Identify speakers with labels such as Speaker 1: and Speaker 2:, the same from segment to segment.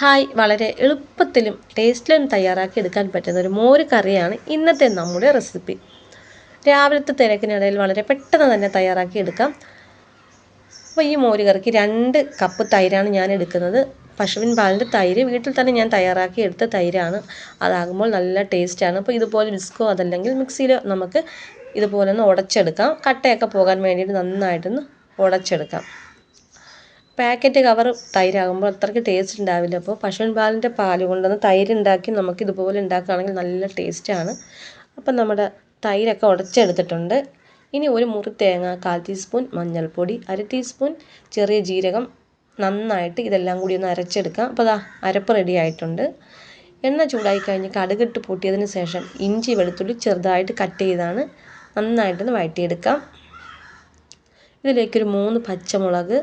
Speaker 1: Hi വളരെ എളുപ്പത്തിലും ടേസ്റ്റിലും തയ്യാറാക്കി എടുക്കാൻ പറ്റുന്ന ഒരു മോര് കറിയാണ് ഇന്നത്തെ നമ്മുടെ റെസിപ്പി രാവിലത്തെ തിരക്കിനിടയിൽ വളരെ പെട്ടെന്ന് തന്നെ തയ്യാറാക്കി എടുക്കാം. അപ്പോൾ ഈ മോര് കറിക്ക് രണ്ട് കപ്പ് തൈരാണ് ഞാൻ എടുക്കുന്നത്. പശുവിൻ പാലിന്റെ തൈര് വീട്ടിൽ തന്നെ ഞാൻ തയ്യാറാക്കി എടുത്ത തൈരാണ്. അതാകുമ്പോൾ നല്ല ടേസ്റ്റാണ് അപ്പോൾ ഇതുപോലെ വിസ്കോ അതല്ലെങ്കിൽ മിക്സിയിൽ നമുക്ക് ഇതുപോലെ ഒന്ന് ഉടച്ചെടുക്കാം. കട്ടയൊക്കെ പോകാൻ വേണ്ടിയിട്ട് നന്നായിട്ടൊന്ന് ഉടച്ചെടുക്കാം. പാക്കറ്റ് കവർ തൈരാകുമ്പോൾ അത്രയ്ക്ക് ടേസ്റ്റ് ഉണ്ടാവില്ല. അപ്പോൾ പശുവിൻ പാലിന്റെ പാൽ കൊണ്ടുവന്ന് തൈര് ഉണ്ടാക്കി നമുക്ക് ഇതുപോലെ ഉണ്ടാക്കുകയാണെങ്കിൽ നല്ല ടേസ്റ്റാണ് അപ്പം നമ്മുടെ തൈരൊക്കെ ഉടച്ചെടുത്തിട്ടുണ്ട്. ഇനി ഒരു മുറി തേങ്ങ കാൽ ടീസ്പൂൺ മഞ്ഞൾപ്പൊടി അര ടീസ്പൂൺ ചെറിയ ജീരകം. നന്നായിട്ട് ഇതെല്ലാം കൂടി ഒന്ന് അരച്ചെടുക്കാം. അപ്പോൾ അതാ അരപ്പ് റെഡി ആയിട്ടുണ്ട്. എണ്ണ ചൂടായി കഴിഞ്ഞ് കടുകിട്ട് പൊട്ടിയതിന് ശേഷം ഇഞ്ചി വെളുത്തുള്ളി ചെറുതായിട്ട് കട്ട് ചെയ്താണ്. നന്നായിട്ടൊന്ന് വഴറ്റിയെടുക്കാം. ഇതിലേക്കൊരു മൂന്ന് പച്ചമുളക്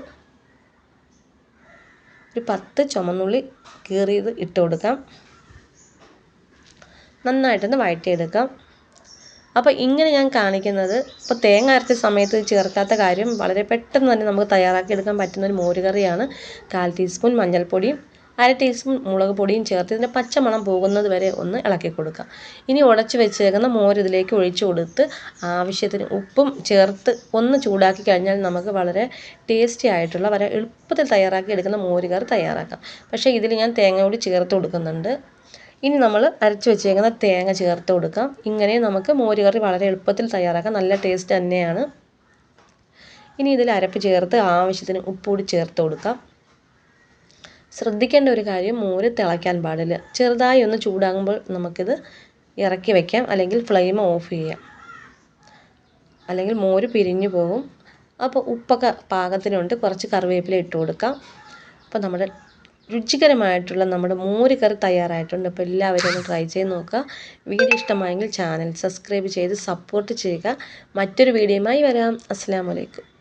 Speaker 1: ഒരു പത്ത് ചുമന്നുള്ളി കീറിയത് ഇട്ട് കൊടുക്കാം. നന്നായിട്ടൊന്ന് വഴറ്റിയെടുക്കാം. അപ്പോൾ ഇങ്ങനെ ഞാൻ കാണിക്കുന്നത് ഇപ്പോൾ തേങ്ങ അരച്ച സമയത്ത് ചേർക്കാത്ത കാര്യം വളരെ പെട്ടെന്ന് തന്നെ നമുക്ക് തയ്യാറാക്കി എടുക്കാൻ പറ്റുന്ന ഒരു മോരുകറിയാണ്. കാൽ ടീസ്പൂൺ മഞ്ഞൾപ്പൊടിയും അര ടീസ്പൂൺ മുളക് പൊടിയും ചേർത്ത് ഇതിന്റെ പച്ചമണം പോകുന്നത് വരെ ഒന്ന് ഇളക്കി കൊടുക്കുക. ഇനി ഉടച്ച് വെച്ചേക്കുന്ന മോര് ഇതിലേക്ക് ഒഴിച്ചു കൊടുത്ത് ആവശ്യത്തിന് ഉപ്പും ചേർത്ത് ഒന്ന് ചൂടാക്കി കഴിഞ്ഞാൽ നമുക്ക് വളരെ ടേസ്റ്റി ആയിട്ടുള്ള വളരെ എളുപ്പത്തിൽ തയ്യാറാക്കി എടുക്കുന്ന മോര് കറി തയ്യാറാക്കാം. പക്ഷേ ഇതിൽ ഞാൻ തേങ്ങ കൂടി ചേർത്ത് കൊടുക്കുന്നുണ്ട്. ഇനി നമ്മൾ അരച്ച് വെച്ചേക്കുന്ന തേങ്ങ ചേർത്ത് കൊടുക്കാം. ഇങ്ങനെ നമുക്ക് മോര് കറി വളരെ എളുപ്പത്തിൽ തയ്യാറാക്കാം. നല്ല ടേസ്റ്റ് തന്നെയാണ്. ഇനി ഇതിൽ അരപ്പ് ചേർത്ത് ആവശ്യത്തിന് ഉപ്പുകൂടി ചേർത്ത് കൊടുക്കാം. ശ്രദ്ധിക്കേണ്ട ഒരു കാര്യം മോര് തിളയ്ക്കാൻ പാടില്ല. ചെറുതായി ഒന്ന് ചൂടാകുമ്പോൾ നമുക്കിത് ഇറക്കി വയ്ക്കാം അല്ലെങ്കിൽ ഫ്ലെയിം ഓഫ് ചെയ്യാം. അല്ലെങ്കിൽ മോര് പിരിഞ്ഞു പോകും. അപ്പോൾ ഉപ്പൊക്കെ പാകത്തിനുണ്ട്. കുറച്ച് കറിവേപ്പില ഇട്ട് കൊടുക്കാം. അപ്പോൾ നമ്മുടെ രുചികരമായിട്ടുള്ള നമ്മുടെ മോര് കറി തയ്യാറായിട്ടുണ്ട്. അപ്പോൾ എല്ലാവരും ഒന്ന് ട്രൈ ചെയ്ത് നോക്കുക. വീഡിയോ ഇഷ്ടമായെങ്കിൽ ചാനൽ സബ്സ്ക്രൈബ് ചെയ്ത് സപ്പോർട്ട് ചെയ്യുക. മറ്റൊരു വീഡിയോയുമായി വരാം. അസ്സാം വലൈക്കും